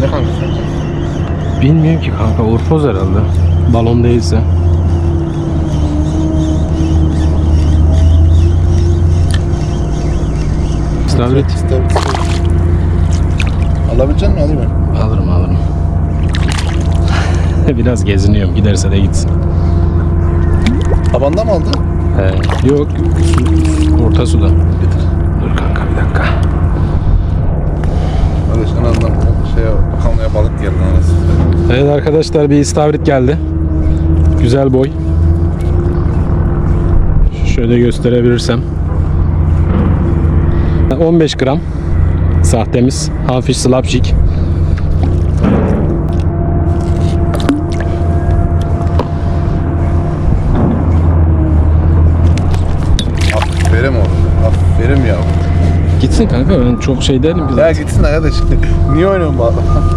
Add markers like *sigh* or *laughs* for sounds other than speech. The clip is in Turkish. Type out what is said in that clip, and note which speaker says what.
Speaker 1: Ne kanka sence?
Speaker 2: Bilmiyorum ki kanka Urpoz herhalde. Balon değilse. İstavrit.
Speaker 1: İstavrit. Alabilecek misin alayım mı?
Speaker 2: Alırım alırım. *laughs* Biraz geziniyorum. Giderse de gitsin.
Speaker 1: Tabanda mı aldın?
Speaker 2: He. Yok. Su, orta suda.
Speaker 1: Kanlıya balık geldi arası.
Speaker 2: Evet arkadaşlar bir istavrit geldi. Güzel boy. Şöyle gösterebilirsem. 15 gram. Sahtemiz. Hafif slapjik.
Speaker 1: Aferin oğlum. Aferin ya.
Speaker 2: Gitsin kanka ben çok şey değilim
Speaker 1: Ya gitsin arkadaş. Niye oynuyorsun bu adam?